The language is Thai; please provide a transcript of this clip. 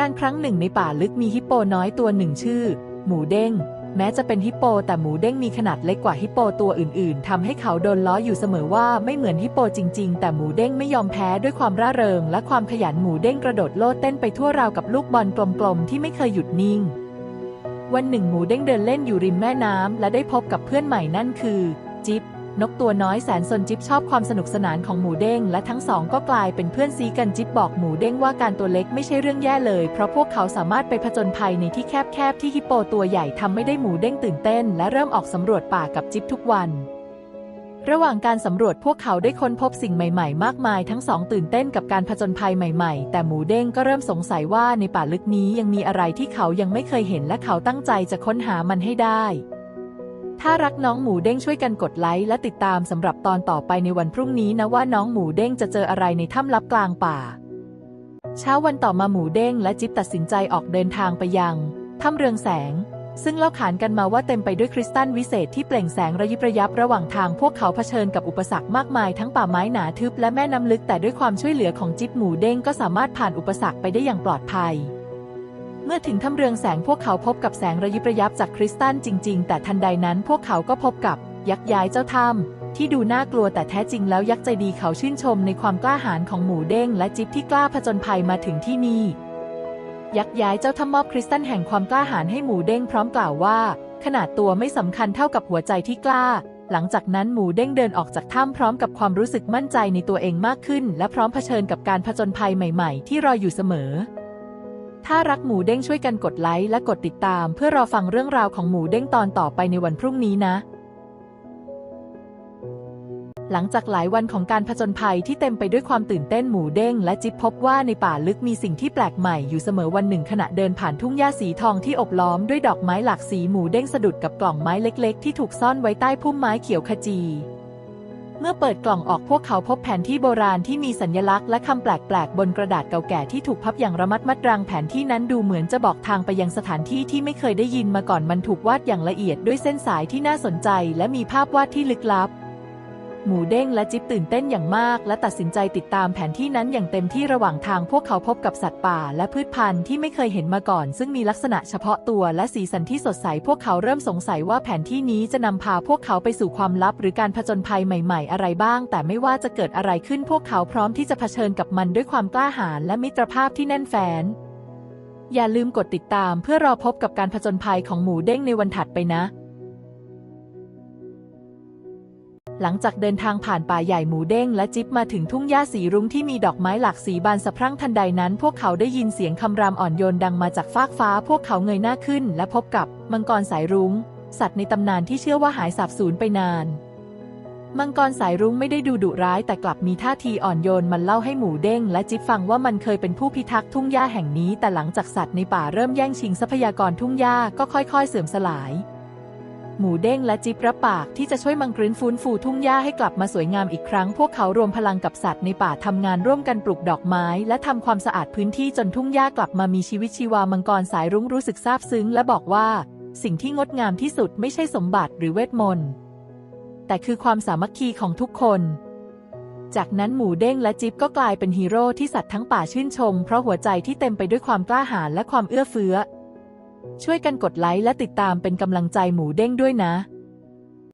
การครั้งหนึ่งในป่าลึกมีฮิปโปน้อยตัวหนึ่งชื่อ หมูเด้ง แม้จะเป็นฮิปโป แต่หมูเด้งมีขนาดเล็กกว่าฮิปโปตัวอื่นๆทำให้เขาโดนล้ออยู่เสมอว่าไม่เหมือนฮิปโปจริง ๆ แต่หมูเด้งไม่ยอมแพ้ด้วยความร่าเริง และความขยันหมูเด้งกระโดดโลดเต้นไปทั่วราวกับลูกบอลกลมๆที่ไม่เคยหยุดนิ่ง วันหนึ่งหมูเด้งเดินเล่นอยู่ริมแม่น้ำและได้พบกับเพื่อนใหม่นั่นคือ จิ๊บ นกตัวน้อยแสนสนจิ๊บชอบความสนุกสนานของหมูเด้งและทั้งสองก็กลายเป็นเพื่อนซีกันจิ๊บบอกหมูเด้งว่าการตัวเล็กไม่ใช่เรื่องแย่เลย เพราะพวกเขาสามารถไปผจญภัยในที่แคบๆที่ฮิปโปตัวใหญ่ทำไม่ได้หมูเด้งตื่นเต้น และเริ่มออกสำรวจป่ากับจิ๊บทุกวัน ระหว่างการสำรวจพวกเขาได้ค้นพบสิ่งใหม่ๆ มากมายทั้งสองตื่นเต้นกับการผจญภัยใหม่ๆ แต่หมูเด้งก็เริ่มสงสัยว่าในป่าลึกนี้ยังมีอะไรที่เขายังไม่เคยเห็นและเขาตั้งใจจะค้นหามันให้ได้ ถ้ารักน้องหมูเด้งช่วยกันกดไลค์และติดตามสำหรับตอนต่อไปในวันพรุ่งนี้นะว่าน้องหมูเด้งจะเจออะไรในถ้ำลับกลางป่า เช้าวันต่อมาหมูเด้งและจิ๊บตัดสินใจออกเดินทางไปยังถ้ำเรืองแสง ซึ่งเล่าขานกันมาว่าเต็มไปด้วยคริสตัลวิเศษที่เปล่งแสงระยิบระยับระหว่างทางพวกเขาเผชิญกับอุปสรรคมากมายทั้งป่าไม้หนาทึบและแม่น้ำลึกแต่ด้วยความช่วยเหลือของจิ๊บหมูเด้งก็สามารถผ่านอุปสรรคไปได้อย่างปลอดภัย มื่อถึงถ้ำเรืองแสงพวกเขาพบกับแสงระยิบระยับจากคริสตัลจริง ๆ แต่ทันใดนั้นพวกเขาก็พบกับยักษ์ย้ายเจ้าถ้ำที่ดูน่ากลัวแต่แท้จริงแล้วยักษ์ใจดีเขาชื่นชมในความกล้าหาญของหมูเด้งและจิ๊บที่กล้าผจญภัยมาถึงที่นี่ยักษ์ย้ายเจ้าถ้ำมอบคริสตัลแห่งความกล้าหาญให้หมูเด้งพร้อมกล่าวว่า ขนาดตัวไม่สำคัญเท่ากับหัวใจที่กล้า หลังจากนั้นหมูเด้งเดินออกจากถ้ำพร้อมกับความรู้สึกมั่นใจในตัวเองมากขึ้น และพร้อมเผชิญกับการผจญภัยใหม่ ๆ ที่รออยู่เสมอ ถ้ารักหมูเด้งช่วยกันกดไลค์และกดติดตาม เพื่อรอฟังเรื่องราวของหมูเด้งตอนต่อไปในวันพรุ่งนี้นะ หลังจากหลายวันของการผจญภัยที่เต็มไปด้วยความตื่นเต้นหมูเด้งและจิ๊บพบว่าในป่าลึกมีสิ่งที่แปลกใหม่อยู่เสมอวันหนึ่งขณะเดินผ่านทุ่งหญ้าสีทองที่อบล้อมด้วยดอกไม้หลากสีหมูเด้งสะดุดกับกล่องไม้เล็ก ๆ ที่ถูกซ่อนไว้ใต้พุ่มไม้เขียวขจี เมื่อเปิดกล่องออกพวกเขาพบแผนที่โบราณที่มีสัญลักษณ์และคำแปลกๆ บนกระดาษเก่าแก่ที่ถูกพับอย่างระมัดมัดรังแผนที่นั้นดูเหมือนจะบอกทางไปยังสถานที่ที่ไม่เคยได้ยินมาก่อนมันถูกวาดอย่างละเอียดด้วยเส้นสายที่น่าสนใจ และมีภาพวาดที่ลึกลับ หมูเด้งและจิ๊บตื่นเต้นอย่างมาก และตัดสินใจติดตามแผนที่นั้นอย่างเต็มที่ระหว่างทางพวกเขาพบกับสัตว์ป่า และพืชพันธุ์ที่ไม่เคยเห็นมาก่อน ซึ่งมีลักษณะเฉพาะตัวและสีสันที่สดใสพวกเขาเริ่มสงสัยว่าแผนที่นี้จะนำพาพวกเขาไปสู่ความลับ หรือการผจญภัยใหม่ๆ อะไรบ้าง แต่ไม่ว่าจะเกิดอะไรขึ้นพวกเขาพร้อมที่จะเผชิญกับมันด้วยความกล้าหาญและมิตรภาพที่แน่นแฟ้นอย่าลืมกดติดตามเพื่อรอพบกับการผจญภัยของหมูเด้งในวันถัดไปนะ หลังจากเดินทางผ่านป่าใหญ่หมูเด้งและจิ๊บมาถึงทุ่งหญ้าสีรุ้งที่มีดอกไม้หลากสีบานสะพรั่งทันใดนั้น พวกเขาได้ยินเสียงคำรามอ่อนโยนดังมาจากฟากฟ้า พวกเขาเงยหน้าขึ้น และพบกับมังกรสายรุง้ง สัตว์ในตำนานที่เชื่อว่าหายสาบสูญไปนาน มังกรสายรุ้งไม่ได้ดูดุร้าย แต่กลับมีท่าทีอ่อนโยนมันเล่าให้หมูเด้ง และจิ๊บฟังว่ามันเคยเป็นผู้พิทักษ์ทุ่งหญ้าแห่งนี้ แต่หลังจากสัตว์ในป่าเริ่มแย่งชิงทรัพยากรทุ่งหญ้าก็ค่อย ๆ เสื่อมสลาย หมูเด้งและจิ๊บรับปากที่จะช่วยมังกรนฟื้นฟูทุ่งหญ้าให้กลับมาสวยงามอีกครั้ง พวกเขารวมพลังกับสัตว์ในป่าทำงานร่วมกันปลูกดอกไม้ และทำความสะอาดพื้นที่จนทุ่งหญ้ากลับมามีชีวิตชีวามังกรสายรุ้งรู้สึกซาบซึ้ง และบอกว่า สิ่งที่งดงามที่สุดไม่ใช่สมบัติหรือเวทมนต์แต่คือความสามัคคีของทุกคนจากนั้นหมูเด้งและจิ๊บก็กลายเป็นฮีโร่ที่สัตว์ทั้งป่าชื่นชม เพราะหัวใจที่เต็มไปด้วยความกล้าหาญและความเอื้อเฟื้อ ช่วยกันกดไลค์และติดตามเป็นกำลังใจหมูเด้งด้วยนะ